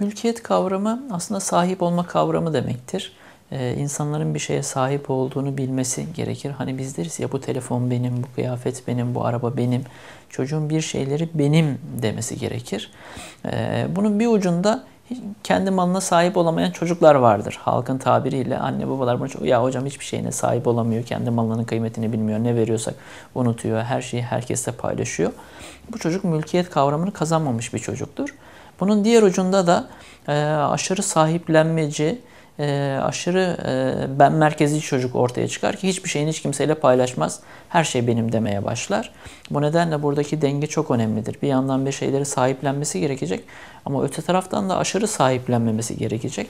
Mülkiyet kavramı aslında sahip olma kavramı demektir. Ee, insanların bir şeye sahip olduğunu bilmesi gerekir. Hani biz deriz ya bu telefon benim, bu kıyafet benim, bu araba benim. Çocuğun bir şeyleri benim demesi gerekir. Ee, bunun bir ucunda kendi malına sahip olamayan çocuklar vardır. Halkın tabiriyle anne babalar bunu ya hocam hiçbir şeyine sahip olamıyor. Kendi malının kıymetini bilmiyor. Ne veriyorsak unutuyor. Her şeyi herkesle paylaşıyor. Bu çocuk mülkiyet kavramını kazanmamış bir çocuktur. Bunun diğer ucunda da e, aşırı sahiplenmeci, e, aşırı e, ben merkezli çocuk ortaya çıkar ki hiçbir şeyini hiç kimseyle paylaşmaz. Her şey benim demeye başlar. Bu nedenle buradaki denge çok önemlidir. Bir yandan bir şeyleri sahiplenmesi gerekecek ama öte taraftan da aşırı sahiplenmemesi gerekecek.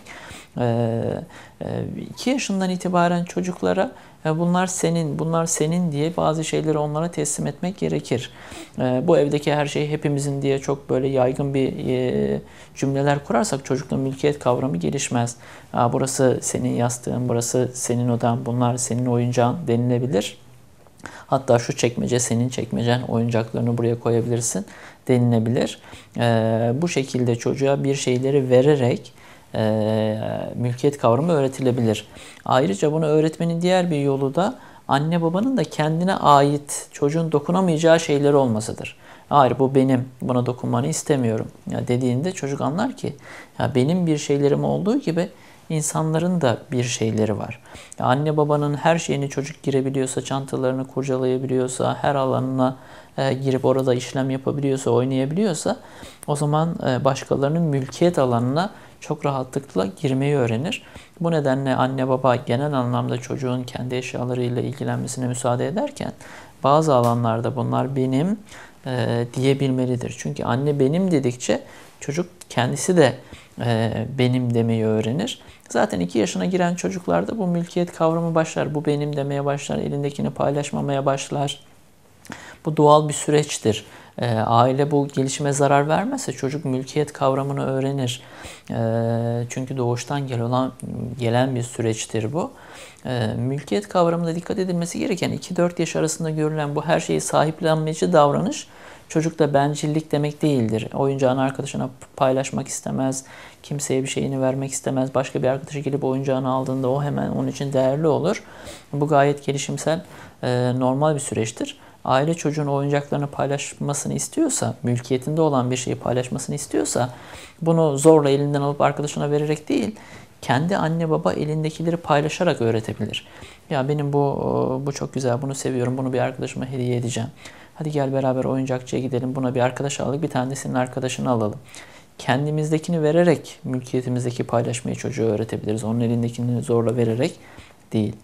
2 e, yaşından itibaren çocuklara bunlar senin, bunlar senin diye bazı şeyleri onlara teslim etmek gerekir. Bu evdeki her şey hepimizin diye çok böyle yaygın bir cümleler kurarsak çocukluğun mülkiyet kavramı gelişmez. Burası senin yastığın, burası senin odan, bunlar senin oyuncağın denilebilir. Hatta şu çekmece senin çekmecen, oyuncaklarını buraya koyabilirsin denilebilir. Bu şekilde çocuğa bir şeyleri vererek e, mülkiyet kavramı öğretilebilir. Ayrıca bunu öğretmenin diğer bir yolu da anne babanın da kendine ait çocuğun dokunamayacağı şeyler olmasıdır. Hayır bu benim, buna dokunmanı istemiyorum ya dediğinde çocuk anlar ki ya benim bir şeylerim olduğu gibi insanların da bir şeyleri var. Anne babanın her şeyini çocuk girebiliyorsa, çantalarını kurcalayabiliyorsa, her alanına e, girip orada işlem yapabiliyorsa, oynayabiliyorsa o zaman e, başkalarının mülkiyet alanına çok rahatlıkla girmeyi öğrenir. Bu nedenle anne baba genel anlamda çocuğun kendi eşyalarıyla ilgilenmesine müsaade ederken bazı alanlarda bunlar benim e, diyebilmelidir. Çünkü anne benim dedikçe çocuk kendisi de benim demeyi öğrenir. Zaten 2 yaşına giren çocuklarda bu mülkiyet kavramı başlar. Bu benim demeye başlar, elindekini paylaşmamaya başlar. Bu doğal bir süreçtir. E, aile bu gelişime zarar vermezse çocuk mülkiyet kavramını öğrenir. E, çünkü doğuştan gelen, gelen bir süreçtir bu. E, mülkiyet kavramında dikkat edilmesi gereken 2-4 yaş arasında görülen bu her şeyi sahiplenmeci davranış çocukla bencillik demek değildir. Oyuncağını arkadaşına paylaşmak istemez, kimseye bir şeyini vermek istemez. Başka bir arkadaşı gelip oyuncağını aldığında o hemen onun için değerli olur. Bu gayet gelişimsel, normal bir süreçtir aile çocuğun oyuncaklarını paylaşmasını istiyorsa, mülkiyetinde olan bir şeyi paylaşmasını istiyorsa bunu zorla elinden alıp arkadaşına vererek değil, kendi anne baba elindekileri paylaşarak öğretebilir. Ya benim bu bu çok güzel, bunu seviyorum, bunu bir arkadaşıma hediye edeceğim. Hadi gel beraber oyuncakçıya gidelim, buna bir arkadaş alalım, bir tane de senin arkadaşını alalım. Kendimizdekini vererek mülkiyetimizdeki paylaşmayı çocuğa öğretebiliriz. Onun elindekini zorla vererek değil.